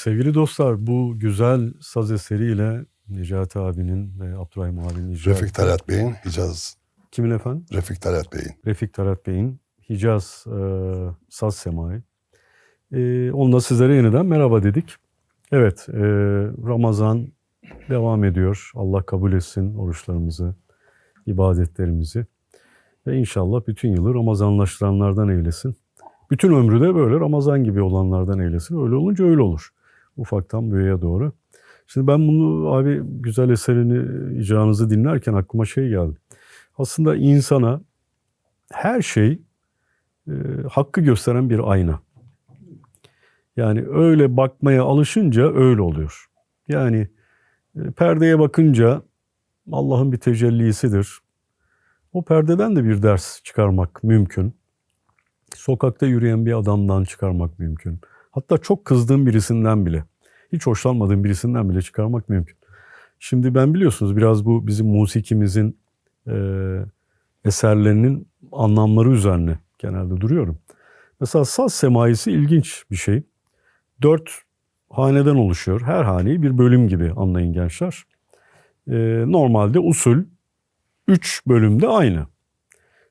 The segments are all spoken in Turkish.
sevgili dostlar bu güzel saz eseriyle Necati abinin ve Abdurrahim abinin icra Refik Talat Bey'in Hicaz, Kimin efendim? Refik Talat Bey'in. Refik Talat Bey'in Hicaz e, Saz Semai. E, onunla sizlere yeniden merhaba dedik. Evet, e, Ramazan devam ediyor. Allah kabul etsin oruçlarımızı, ibadetlerimizi. Ve inşallah bütün yılı Ramazanlaştıranlardan eylesin. Bütün ömrü de böyle Ramazan gibi olanlardan eylesin. Öyle olunca öyle olur. Ufaktan büyüğe doğru. Şimdi ben bunu abi güzel eserini, icranızı dinlerken aklıma şey geldi. Aslında insana her şey e, hakkı gösteren bir ayna. Yani öyle bakmaya alışınca öyle oluyor. Yani e, perdeye bakınca Allah'ın bir tecellisidir. O perdeden de bir ders çıkarmak mümkün. sokakta yürüyen bir adamdan çıkarmak mümkün. Hatta çok kızdığım birisinden bile, hiç hoşlanmadığım birisinden bile çıkarmak mümkün. Şimdi ben biliyorsunuz biraz bu bizim musikimizin e, eserlerinin anlamları üzerine genelde duruyorum. Mesela saz semaisi ilginç bir şey. Dört haneden oluşuyor. Her haneyi bir bölüm gibi anlayın gençler. E, normalde usul üç bölümde aynı.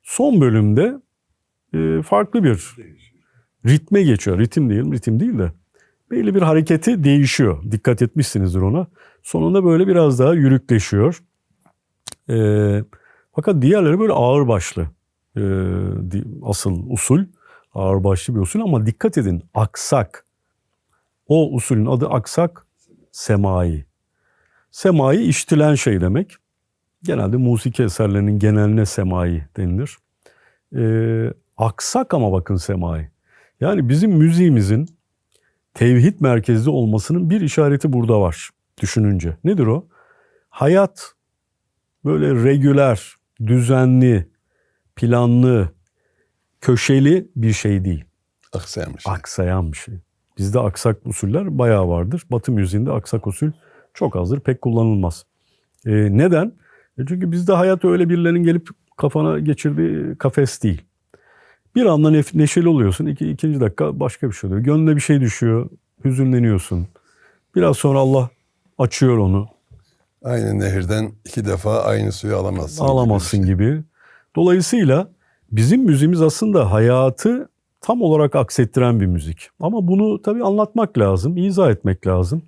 Son bölümde e, farklı bir ritme geçiyor. Ritim değil, ritim değil de belli bir hareketi değişiyor. Dikkat etmişsinizdir ona. Sonunda böyle biraz daha yürükleşiyor. E, fakat diğerleri böyle ağır başlı. E, asıl usul ağır başlı bir usul ama dikkat edin aksak. O usulün adı aksak semai. Semai işitilen şey demek. Genelde musiki eserlerinin geneline semai denilir. Ee, aksak ama bakın semai. Yani bizim müziğimizin tevhid merkezli olmasının bir işareti burada var düşününce. Nedir o? Hayat böyle regüler, düzenli, planlı, köşeli bir şey değil. Aksayan bir şey. Aksayan bir şey. Bizde aksak usuller bayağı vardır. Batı müziğinde aksak usul çok azdır, pek kullanılmaz. Ee, neden? E çünkü bizde hayat öyle birilerinin gelip kafana geçirdiği kafes değil. Bir anda nef- neşeli oluyorsun, iki, ikinci dakika başka bir şey oluyor. Gönlüne bir şey düşüyor, hüzünleniyorsun. Biraz sonra Allah açıyor onu, Aynı nehirden iki defa aynı suyu alamazsın. gibi alamazsın şey. gibi. Dolayısıyla bizim müziğimiz aslında hayatı tam olarak aksettiren bir müzik. Ama bunu tabii anlatmak lazım, izah etmek lazım.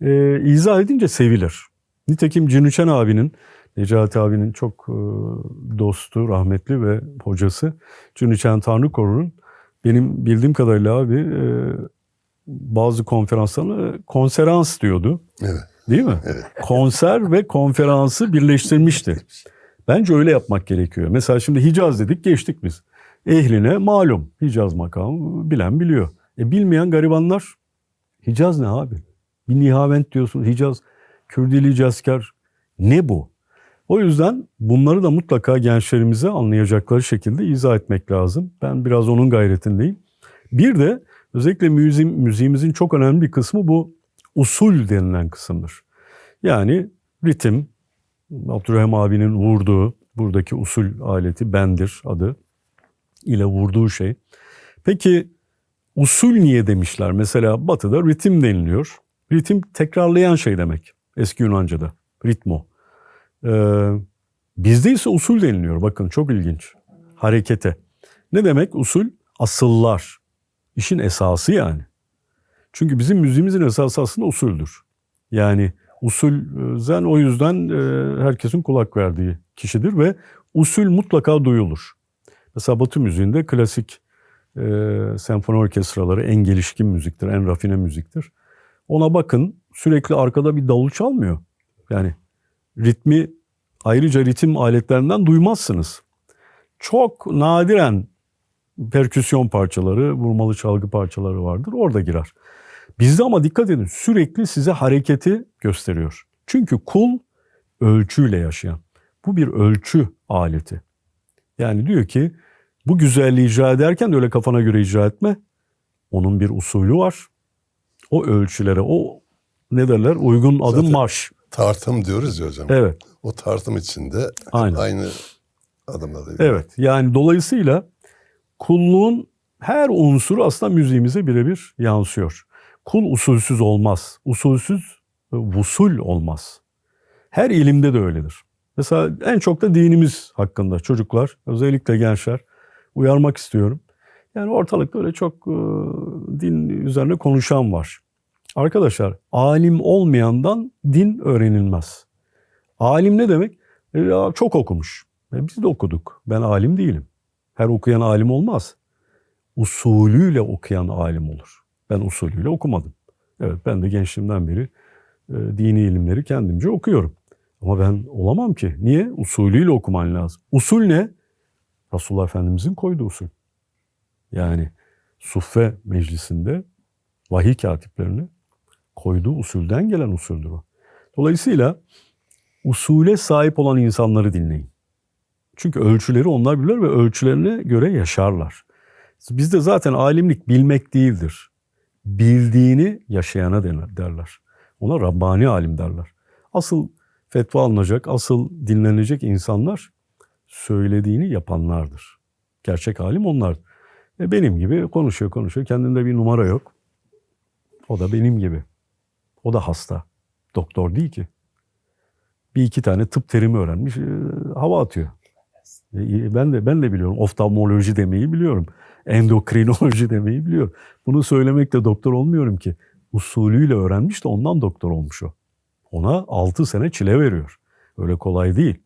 Ee, izah edince sevilir. Nitekim Cinüçen abinin, Necati abinin çok dostu, rahmetli ve hocası Cinüçen Tanrıkoru'nun benim bildiğim kadarıyla abi bazı konferanslarını konferans diyordu. Evet. Değil mi? Evet. Konser ve konferansı birleştirmişti. Bence öyle yapmak gerekiyor. Mesela şimdi Hicaz dedik geçtik biz. Ehline malum Hicaz makamı bilen biliyor. E bilmeyen garibanlar Hicaz ne abi? Bir nihavent diyorsun Hicaz, Kürdili Hicazkar ne bu? O yüzden bunları da mutlaka gençlerimize anlayacakları şekilde izah etmek lazım. Ben biraz onun gayretindeyim. Bir de özellikle müziğim, müziğimizin çok önemli bir kısmı bu usul denilen kısımdır. Yani ritim, Abdurrahim abinin vurduğu, buradaki usul aleti bendir adı ile vurduğu şey. Peki usul niye demişler? Mesela batıda ritim deniliyor. Ritim tekrarlayan şey demek eski Yunanca'da. Ritmo. Ee, bizde ise usul deniliyor. Bakın çok ilginç. Harekete. Ne demek usul? Asıllar. İşin esası yani. Çünkü bizim müziğimizin esası aslında usuldür. Yani usul zen o yüzden e, herkesin kulak verdiği kişidir ve usul mutlaka duyulur. Mesela Batı müziğinde klasik e, senfoni orkestraları en gelişkin müziktir, en rafine müziktir. Ona bakın sürekli arkada bir davul çalmıyor. Yani ritmi ayrıca ritim aletlerinden duymazsınız. Çok nadiren perküsyon parçaları, vurmalı çalgı parçaları vardır. Orada girer. Bizde ama dikkat edin sürekli size hareketi gösteriyor. Çünkü kul ölçüyle yaşayan. Bu bir ölçü aleti. Yani diyor ki bu güzelliği icra ederken de öyle kafana göre icra etme. Onun bir usulü var. O ölçülere, o ne derler uygun adım Zaten- marş. Tartım diyoruz ya hocam. Evet. O tartım içinde Aynen. aynı adımları. Evet yani dolayısıyla kulluğun her unsuru aslında müziğimize birebir yansıyor. Kul usulsüz olmaz. Usulsüz e, vusul olmaz. Her ilimde de öyledir. Mesela en çok da dinimiz hakkında çocuklar, özellikle gençler uyarmak istiyorum. Yani ortalıkta öyle çok e, din üzerine konuşan var. Arkadaşlar alim olmayandan din öğrenilmez. Alim ne demek? E, ya çok okumuş. E, biz de okuduk. Ben alim değilim. Her okuyan alim olmaz. Usulüyle okuyan alim olur. Ben usulüyle okumadım. Evet ben de gençliğimden beri e, dini ilimleri kendimce okuyorum. Ama ben olamam ki. Niye? Usulüyle okuman lazım. Usul ne? Resulullah Efendimizin koyduğu usul. Yani suffe meclisinde vahiy katiplerini koyduğu usulden gelen usuldür o. Dolayısıyla usule sahip olan insanları dinleyin. Çünkü ölçüleri onlar bilirler ve ölçülerine göre yaşarlar. Bizde zaten alimlik bilmek değildir. Bildiğini yaşayana derler. Ona Rabbani alim derler. Asıl fetva alınacak, asıl dinlenecek insanlar söylediğini yapanlardır. Gerçek alim onlar. E benim gibi konuşuyor konuşuyor. Kendinde bir numara yok. O da benim gibi. O da hasta. Doktor değil ki. Bir iki tane tıp terimi öğrenmiş, e, hava atıyor. E, Ben de ben de biliyorum. Oftalmoloji demeyi biliyorum. Endokrinoloji demeyi biliyorum. Bunu söylemekle doktor olmuyorum ki. Usulüyle öğrenmiş de ondan doktor olmuş o. Ona 6 sene çile veriyor. Öyle kolay değil.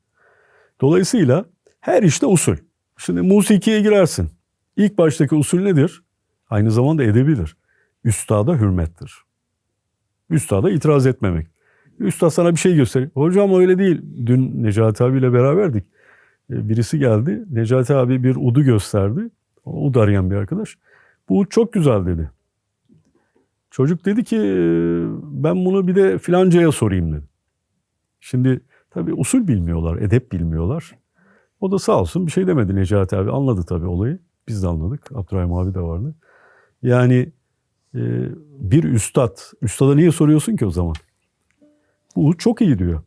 Dolayısıyla her işte usul. Şimdi musikiye girersin. İlk baştaki usul nedir? Aynı zamanda edebidir. Üstada hürmettir. Üstada itiraz etmemek. Üstad sana bir şey gösteriyor. Hocam öyle değil. Dün Necati abiyle beraberdik. E, Birisi geldi. Necati abi bir udu gösterdi. Ud arayan bir arkadaş. Bu ud çok güzel dedi. Çocuk dedi ki "E, ben bunu bir de filancaya sorayım dedi. Şimdi tabii usul bilmiyorlar, edep bilmiyorlar. O da sağ olsun bir şey demedi Necati abi. Anladı tabii olayı. Biz de anladık. Abdurrahim abi de vardı. Yani bir üstad. Üstada niye soruyorsun ki o zaman? Bu çok iyi diyor.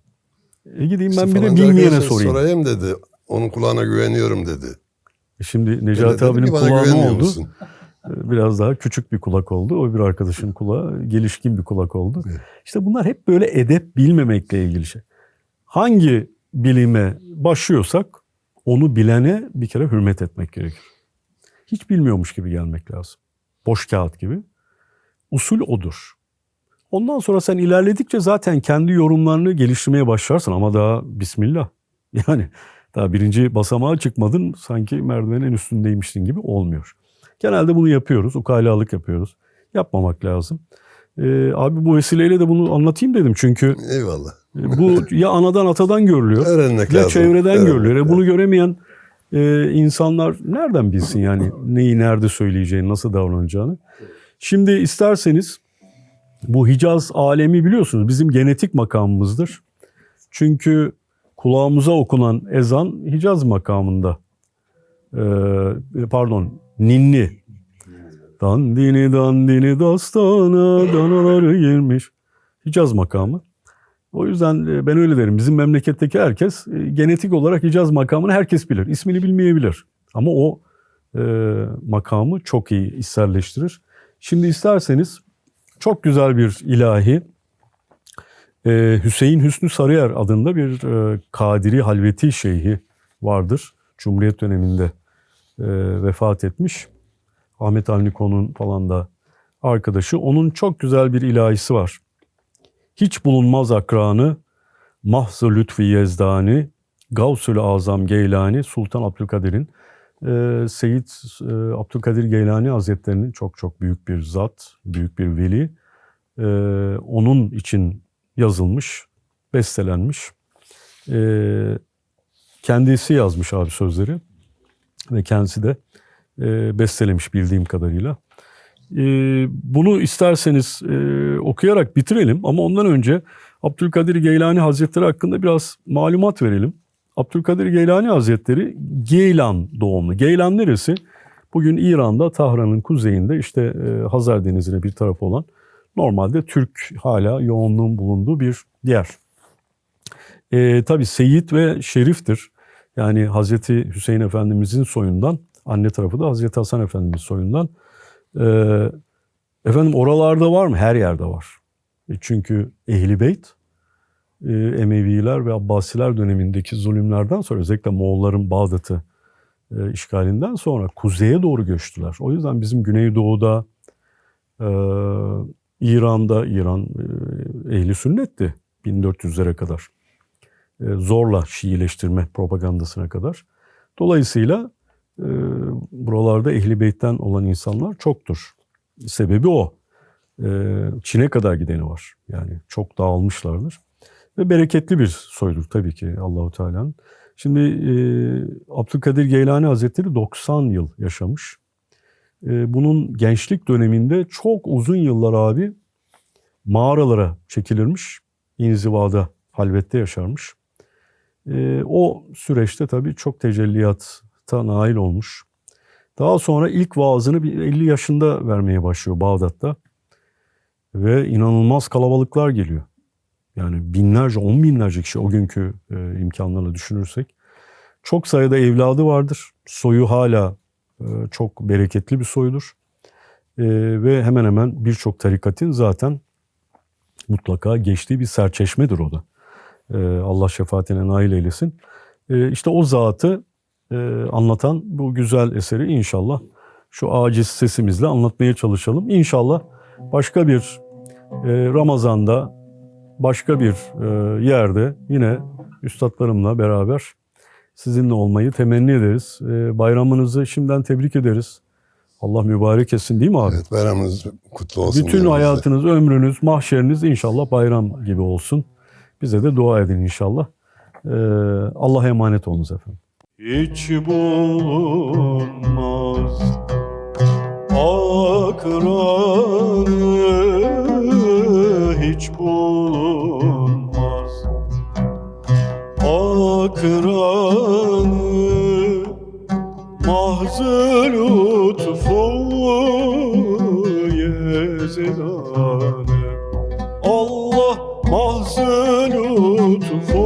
E gideyim ben İşte bir de bilmeyene sorayım. Sorayım dedi. Onun kulağına güveniyorum dedi. E Şimdi Necati abinin kulağı ne oldu? musun? E, Biraz daha küçük bir kulak oldu. O bir arkadaşın kulağı gelişkin bir kulak oldu. Evet. İşte bunlar hep böyle edep bilmemekle ilgili şey. Hangi bilime başlıyorsak onu bilene bir kere hürmet etmek gerekir. Hiç bilmiyormuş gibi gelmek lazım. Boş kağıt gibi. Usul odur. Ondan sonra sen ilerledikçe zaten kendi yorumlarını geliştirmeye başlarsın ama daha bismillah. Yani daha birinci basamağa çıkmadın sanki merdivenin en üstündeymişsin gibi olmuyor. Genelde bunu yapıyoruz. Ukalalık yapıyoruz. Yapmamak lazım. Ee, abi bu vesileyle de bunu anlatayım dedim. Çünkü Eyvallah. e, bu ya anadan atadan görülüyor Öğrenmek ya lazım. çevreden Öğrenmek görülüyor. E, lazım. bunu göremeyen e, insanlar nereden bilsin yani neyi nerede söyleyeceğini, nasıl davranacağını. Şimdi isterseniz bu Hicaz alemi biliyorsunuz bizim genetik makamımızdır. Çünkü kulağımıza okunan ezan Hicaz makamında. Ee, pardon, ninni. Dandini dandini dastana danaları girmiş. Hicaz makamı. O yüzden e, ben öyle derim. Bizim memleketteki herkes e, genetik olarak Hicaz makamını herkes bilir. İsmini bilmeyebilir. Ama o e, makamı çok iyi isterleştirir. Şimdi isterseniz çok güzel bir ilahi e, Hüseyin Hüsnü Sarıyer adında bir e, Kadiri Halveti Şeyhi vardır. Cumhuriyet döneminde e, vefat etmiş. Ahmet Avniko'nun falan da arkadaşı. Onun çok güzel bir ilahisi var. Hiç bulunmaz akranı, mahzı lütfi yezdani, Gavsül Azam Geylani, Sultan Abdülkadir'in, e, Seyyid e, Abdülkadir Geylani Hazretleri'nin çok çok büyük bir zat, büyük bir veli. E, onun için yazılmış, bestelenmiş. E, kendisi yazmış abi sözleri ve kendisi de e, bestelemiş bildiğim kadarıyla. E, bunu isterseniz e, okuyarak bitirelim ama ondan önce Abdülkadir Geylani Hazretleri hakkında biraz malumat verelim. Abdülkadir Geylani Hazretleri Geylan doğumlu. Geylan neresi? Bugün İran'da Tahran'ın kuzeyinde işte e, Hazar Denizi'ne bir taraf olan normalde Türk hala yoğunluğun bulunduğu bir yer. E, tabii Seyit ve Şerif'tir. Yani Hazreti Hüseyin Efendimizin soyundan, anne tarafı da Hazreti Hasan Efendimiz soyundan. E, efendim oralarda var mı? Her yerde var. E, çünkü Ehli Beyt, Emeviler ve Abbasiler dönemindeki zulümlerden sonra özellikle Moğolların Bağdat'ı e, işgalinden sonra kuzeye doğru göçtüler. O yüzden bizim Güneydoğu'da, e, İran'da, İran e, ehli sünnetti 1400'lere kadar. E, zorla Şiileştirme propagandasına kadar. Dolayısıyla e, buralarda ehli beytten olan insanlar çoktur. Sebebi o. E, Çin'e kadar gideni var. Yani çok dağılmışlardır. Ve bereketli bir soydur tabii ki Allahu Teala'nın. Şimdi e, Abdülkadir Geylani Hazretleri 90 yıl yaşamış. E, bunun gençlik döneminde çok uzun yıllar abi mağaralara çekilirmiş. İnzivada, halvette yaşarmış. E, o süreçte tabii çok tecelliyata nail olmuş. Daha sonra ilk vaazını bir 50 yaşında vermeye başlıyor Bağdat'ta. Ve inanılmaz kalabalıklar geliyor. Yani binlerce, on binlerce kişi o günkü e, imkanlarla düşünürsek. Çok sayıda evladı vardır. Soyu hala e, çok bereketli bir soydur. E, ve hemen hemen birçok tarikatın zaten mutlaka geçtiği bir serçeşmedir o da. E, Allah şefaatine nail eylesin. E, işte o zatı e, anlatan bu güzel eseri inşallah şu aciz sesimizle anlatmaya çalışalım. İnşallah başka bir e, Ramazan'da başka bir e, yerde yine üstadlarımla beraber sizinle olmayı temenni ederiz. E, bayramınızı şimdiden tebrik ederiz. Allah mübarek etsin değil mi abi? Evet bayramınız kutlu olsun. Bütün de. hayatınız, ömrünüz, mahşeriniz inşallah bayram gibi olsun. Bize de dua edin inşallah. E, Allah'a emanet olunuz efendim. Hiç bulunmaz akranı lütfu yezidanı Allah mahzı lütfu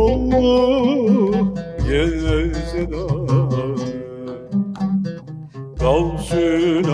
yezidanı Gavsül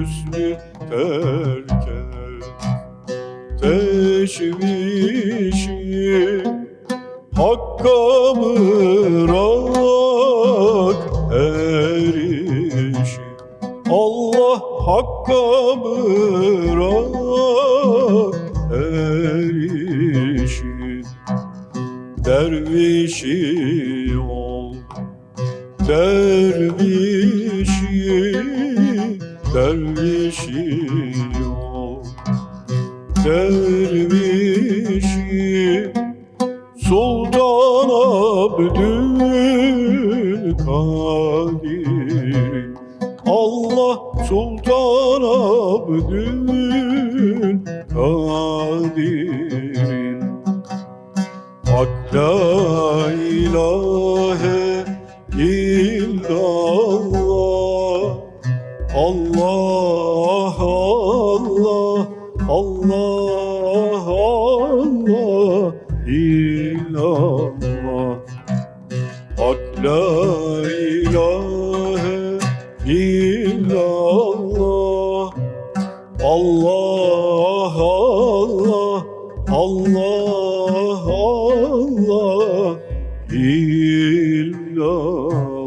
hüsnü terk et Teşvişi Sultan Abdül billah